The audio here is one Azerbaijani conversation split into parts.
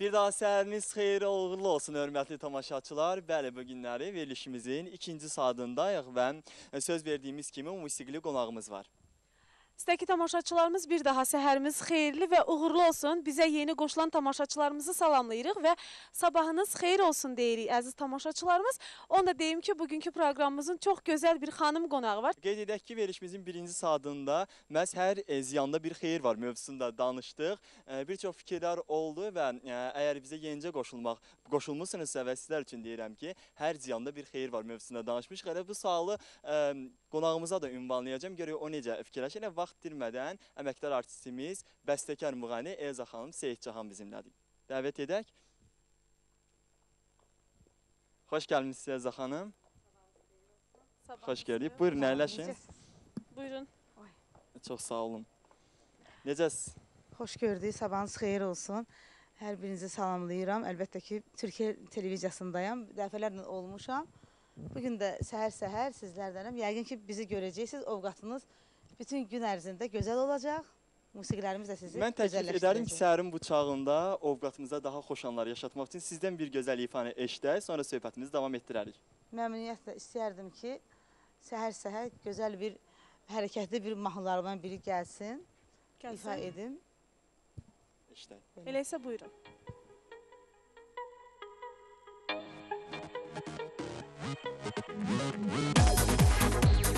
Bir daha səhəriniz xeyirli uğurlu olsun hörmətli tamaşaçılar. Bəli, bu günləri verilişimizin ikinci saatındayıq və e, söz verdiyimiz kimi musiqili qonağımız var. Sizdəki tamaşaçılarımız bir daha səhərimiz xeyirli və uğurlu olsun. Bizə yeni qoşulan tamaşaçılarımızı salamlayırıq və sabahınız xeyir olsun deyirik əziz tamaşaçılarımız. Onu da deyim ki, bugünkü proqramımızın çox gözəl bir xanım qonağı var. Qeyd edək ki, verilişimizin birinci saatında məhz hər e, ziyanda bir xeyir var mövzusunda danışdıq. E, Bir çox fikirlər oldu və e, əgər bizə yenicə qoşulmaq qoşulmusunuzsa və sizlər üçün deyirəm ki, hər ziyanda bir xeyir var mövzusunda danışmışıq. Elə bu sualı qonağımıza da ünvanlayacağam. Görək o necə fikirləşir. Elə vaxt itirmədən əməkdar artistimiz, bəstəkar müğənni Elza xanım Seyidcahan bizimlədir. Dəvət edək. Xoş gəlmisiniz Elza xanım. Xoş gəldik. Buyurun, əyləşin. Buyurun. Çox sağ olun. Necəsiz? Xoş gördük, sabahınız xeyir olsun. Hər birinizi salamlayıram. Əlbəttə ki, Türkiyə televiziyasındayam. Dəfələrlə olmuşam. Bu gün də səhər-səhər sizlərdənəm. Yəqin ki, bizi görəcəksiniz. Ovqatınız bütün gün ərzində gözəl olacaq. Musiqilərimiz də sizi Mən təklif edərdim ki, səhərin bu çağında ovqatımıza daha xoş anlar yaşatmaq üçün sizdən bir gözəl ifanə eşidək, sonra söhbətimizi davam etdirərik. Məmnuniyyətlə istəyərdim ki, səhər-səhər gözəl bir hərəkətli bir mahnılarımdan biri gəlsin, ifa Gəlsin. edim. İşte. Elə isə buyurun. Yandırdığın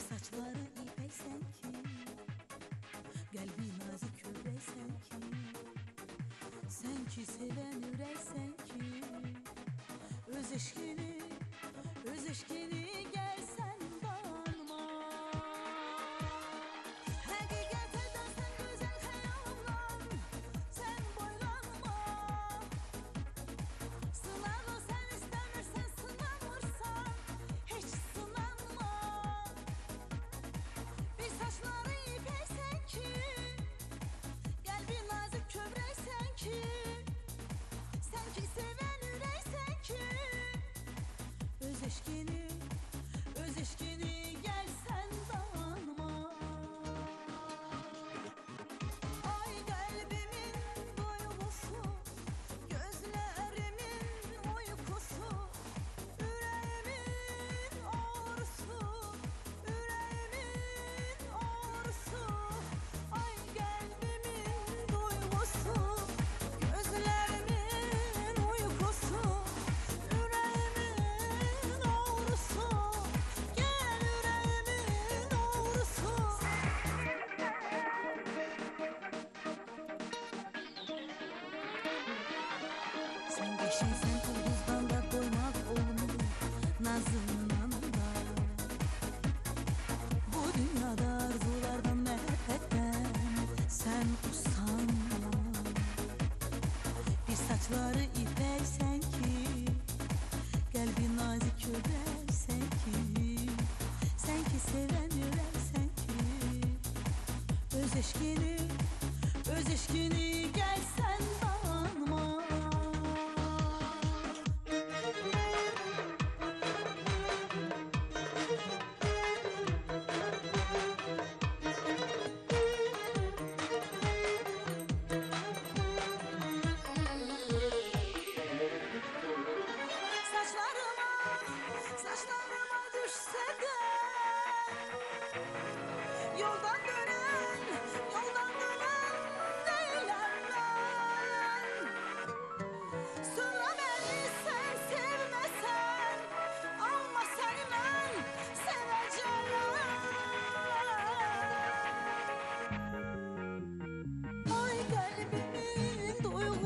Bir saçları ipəksən ki, qəlbi nazik kövrəksən ki, sən ki sevən ürəksən ki, öz eşqini, öz eşqini gəlsən Sen geçinsen ulduzdan da olmuyor. Nazından da Bu dünyada arzulardan mehabetten sen usanma. Bir saçları ipeksen ki Kalbi nazik köbersen ki Sen seven yüreksen ki Öz eşkini,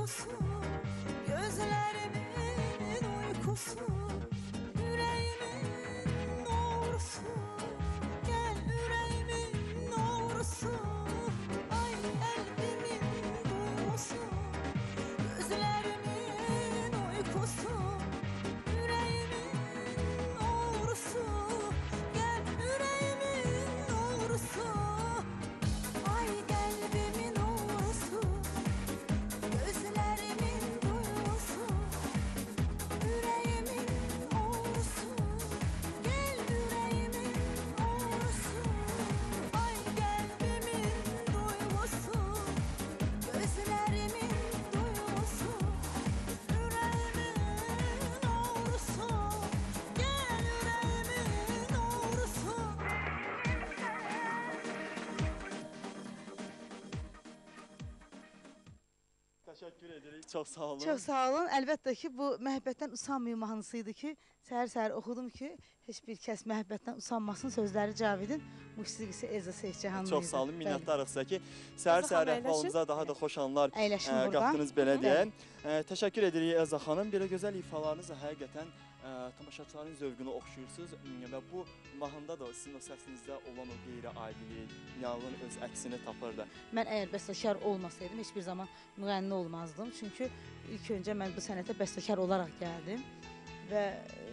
uykusu Gözlerimin uykusu. Təşəkkür edirik. Çox sağ olun. Çox sağ olun. Əlbəttə ki, bu məhəbbətdən usanmayın mahnısı idi ki, səhər-səhər oxudum ki, heç bir kəs məhəbbətdən usanmasın. Sözləri Cavidin, musiqisi Elza Seyidcahanlı Çox sağ olun. Minnətdarıq sizə ki, səhər-səhər əhvalımıza daha da xoş anlar burada. qatdınız belə deyə. Ə, Təşəkkür edirik Elza xanım. Belə gözəl ifalarınızla həqiqətən tamaşaçıların zövqünü oxşuyursunuz M, və bu mahnıda da sizin o səsinizdə olan o qeyri-adilik, yanğın öz əksini tapırdı. Mən əgər bəstəkar olmasaydım, heç bir zaman müğənni olmazdım. Çünki ilk öncə mən bu sənətə bəstəkar olaraq gəldim və e,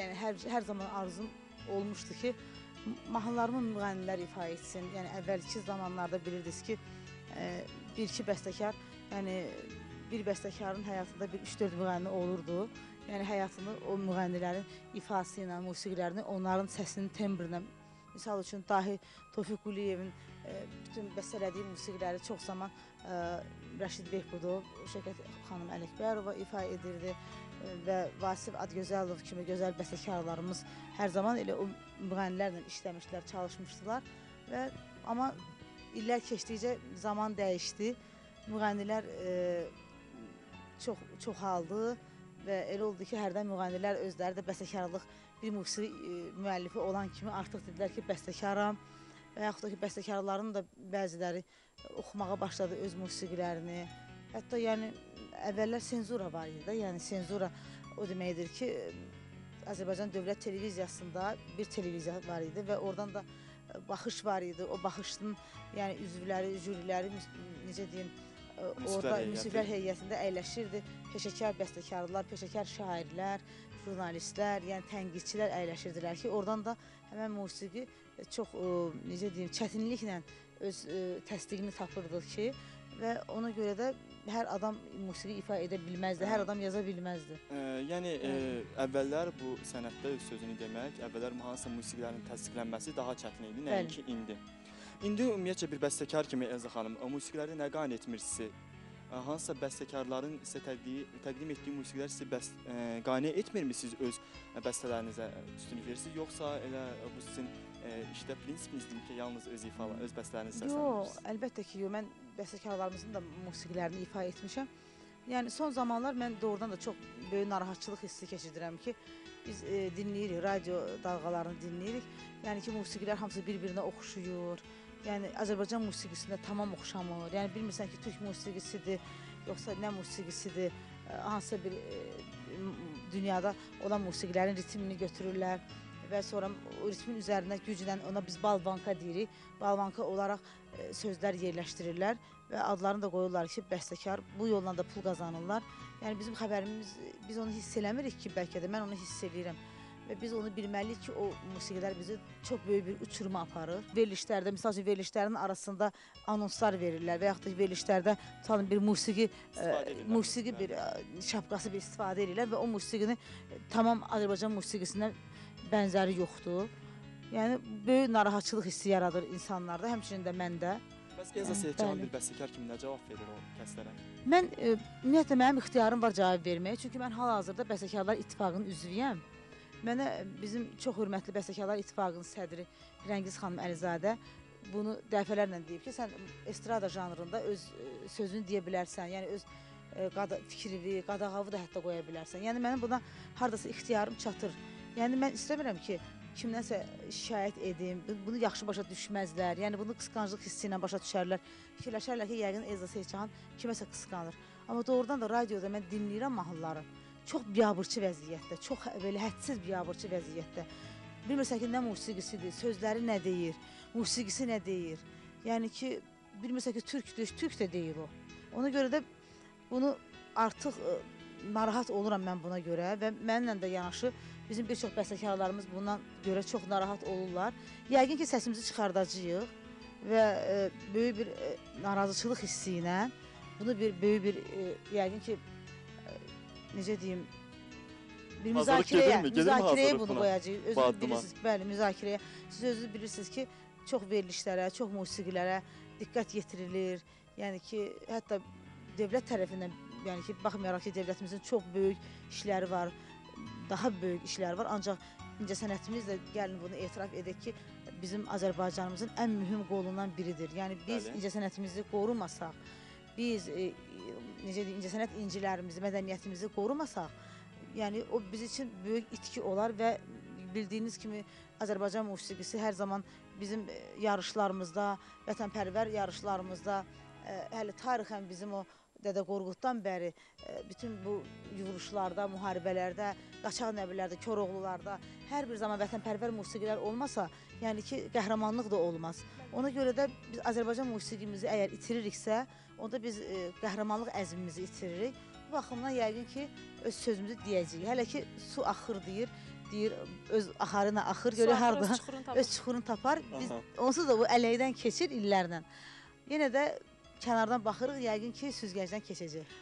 yəni hər hər zaman arzum olmuşdu ki, mahnılarımı müğənnilər ifa etsin. Yəni əvvəlki zamanlarda bilirdiniz ki, e, bir-iki bəstəkar, yəni bir bəstəkarın həyatında bir 3-4 müğənni olurdu. Yəni həyatını o müğənnilərin ifası ilə, musiqilərini, onların səsinin tembrinə Misal üçün Dahi Tofiq Quliyevin e, bütün bəstələdiyi musiqiləri çox zaman e, Rəşid Behbudov, Şəfqət xanım Ələkbərova ifa edirdi e, və Vasif Adgözəlov kimi gözəl bəstəkarlarımız hər zaman elə o müğənnilərlə işləmişdilər, çalışmışdılar və amma illər keçdikcə zaman dəyişdi. Müğənnilər çox çoxaldı və elə oldu ki, hərdən müğənnilər özləri də bəstəkarlıq bir musiqi e, müəllifi olan kimi artıq dedilər ki, bəstəkaram və yaxud da ki, bəstəkarların da bəziləri oxumağa başladı öz musiqilərini. Hətta yəni əvvəllər senzura var idi də, yəni senzura o deməkdir ki, Azərbaycan Dövlət Televiziyasında bir televiziya var idi və oradan da e, baxış var idi. O baxışın yəni üzvləri, jüriləri necə deyim, orada müsiflər heyətində əyləşirdi. Peşəkar bəstəkarlar, peşəkar şairlər, jurnalistlər, yəni tənqidçilər əyləşirdilər ki, oradan da həmən musiqi e, çox e, necə deyim, çətinliklə öz e, təsdiqini tapırdı ki, və ona görə də hər adam musiqi ifa edə bilməzdi, hər adam yaza bilməzdi. Ə, yəni ə, əvvəllər bu sənətdə öz sözünü demək, əvvəllər hansısa musiqilərin təsdiqlənməsi daha çətin idi, Bəli. nəinki indi. İndi ümumiyyətcə bir bəstəkar kimi Elza xanım, o musiqiləri nə qane etmirsiniz? Ə, Hansısa bəstəkarların sizə təqdim, təqdim etdiyi musiqilər sizi bəs, ə, qane etmirmisiniz öz ə, bəstələrinizə üstünlük verirsiniz, yoxsa elə bu sizin ə, işdə prinsipinizdir ki, yalnız öz ifalar, öz bəstələrinizi Yox, səsləndirsiniz? əlbəttə ki, yox, mən bəstəkarlarımızın da musiqilərini ifa etmişəm. Yəni son zamanlar mən doğrudan da çox böyük narahatçılıq hissi keçirirəm ki, biz e, dinləyirik, radio dalğalarını dinləyirik. Yəni ki, musiqilər hamısı bir-birinə oxşuyur. Yəni Azərbaycan musiqisində tamam oxşamır. Yəni bilmirsən ki, türk musiqisidir, yoxsa nə musiqisidir, e, hansısa bir e, dünyada olan musiqilərin ritmini götürürlər və sonra o ritmin üzərinə güclə ona biz balvanka deyirik. Balvanka olaraq e, sözlər yerləşdirirlər və adlarını da qoyurlar ki, bəstəkar bu yolla da pul qazanırlar. Yəni bizim xəbərimiz biz onu hiss eləmirik ki, bəlkə də mən onu hiss eləyirəm. Və biz onu bilməliyik ki, o musiqilər bizi çox böyük bir uçuruma aparır. Verilişlərdə, məsəl üçün verilişlərin arasında anonslar verirlər və yaxud da verilişlərdə tutalım bir musiqi İstifadə ə, musiqi bir ə, şapkası bir istifadə edirlər və o musiqini tamam Azərbaycan musiqisinə bənzəri yoxdur. Yəni böyük narahatçılıq hissi yaradır insanlarda, həmçinin də məndə. Bəs Elza Yəni, Seyidcan bir bəstəkar kimi nə cavab verir o kəslərə? Mən ə, ümumiyyətlə mənim ixtiyarım var cavab verməyə, çünki mən hal-hazırda Bəstəkarlar İttifaqının üzvüyəm. Mənə ə, bizim çox hörmətli Bəstəkarlar İttifaqının sədri Rəngiz xanım Əlizadə bunu dəfələrlə deyib ki, sən estrada janrında öz ə, sözünü deyə bilərsən. Yəni öz ə, qada fikrini, qadağavı da hətta qoya bilərsən. Yəni mənim buna hardasa ixtiyarım çatır. Yəni mən istəmirəm ki, kimdənsə şikayət edim, bu- bunu yaxşı başa düşməzlər. Yəni bunu qısqanclıq hissi ilə başa düşərlər. Fikirləşərlər ki, yəqin Elza Seyidcan kiməsə qısqanır. Amma doğrudan da radioda mən dinləyirəm mahnıları. Çox biabırçı vəziyyətdə, çox belə hədsiz biabırçı vəziyyətdə. Bilmirsən ki, nə musiqisidir, sözləri nə deyir, musiqisi nə deyir. Yəni ki, bilmirsən ki, türkdür, türk də deyil o. Ona görə də bunu artıq ə, narahat oluram mən buna görə və mənlə də yanaşı bizim bir çox bəstəkarlarımız bundan görə çox narahat olurlar. Yəqin ki, səsimizi çıxardacağıq və ə, böyük bir ə, narazıçılıq hissi ilə bunu bir böyük bir ə, yəqin ki necə deyim bir Hazırlıq müzakirəyə, gedirmi? Gedirmi müzakirəyə hazırlıq bunu buna? qoyacağıq. Özünüz addıma? bilirsiniz ki, bəli, müzakirəyə. Siz özünüz bilirsiniz ki, çox verilişlərə, çox musiqilərə diqqət yetirilir. Yəni ki, hətta dövlət tərəfindən, yəni ki, baxmayaraq ki, dövlətimizin çox böyük işləri var, daha böyük işləri var, ancaq incəsənətimiz də gəlin bunu etiraf edək ki, bizim Azərbaycanımızın ən mühüm qolundan biridir. Yəni biz Bəli. incəsənətimizi qorumasaq, biz e, necə deyim, incəsənət incilərimizi, mədəniyyətimizi qorumasaq, yəni o biz üçün böyük itki olar və bildiyiniz kimi Azərbaycan musiqisi hər zaman bizim e, yarışlarımızda, vətənpərvər yarışlarımızda e, hələ tarixən bizim o Dədə Qorquddan bəri e, bütün bu yürüşlərdə, müharibələrdə, qaçaq nəbilərdə, Koroğlularda hər bir zaman vətənpərvər musiqilər olmasa, yəni ki, qəhrəmanlıq da olmaz. Ona görə də biz Azərbaycan musiqimizi əgər itiririksə, onda biz e, qəhrəmanlıq əzmimizi itiririk. Bu baxımdan yəqin ki, öz sözümüzü deyəcəyik. Hələ ki, su axır deyir, deyir öz axarı ilə axır, görə harda öz çuxurunu öz çuxurunu tapar. Biz Aha. onsuz da bu ələkdən keçir illərlə. Yenə də kənardan baxırıq, yəqin ki, süzgəcdən keçəcək.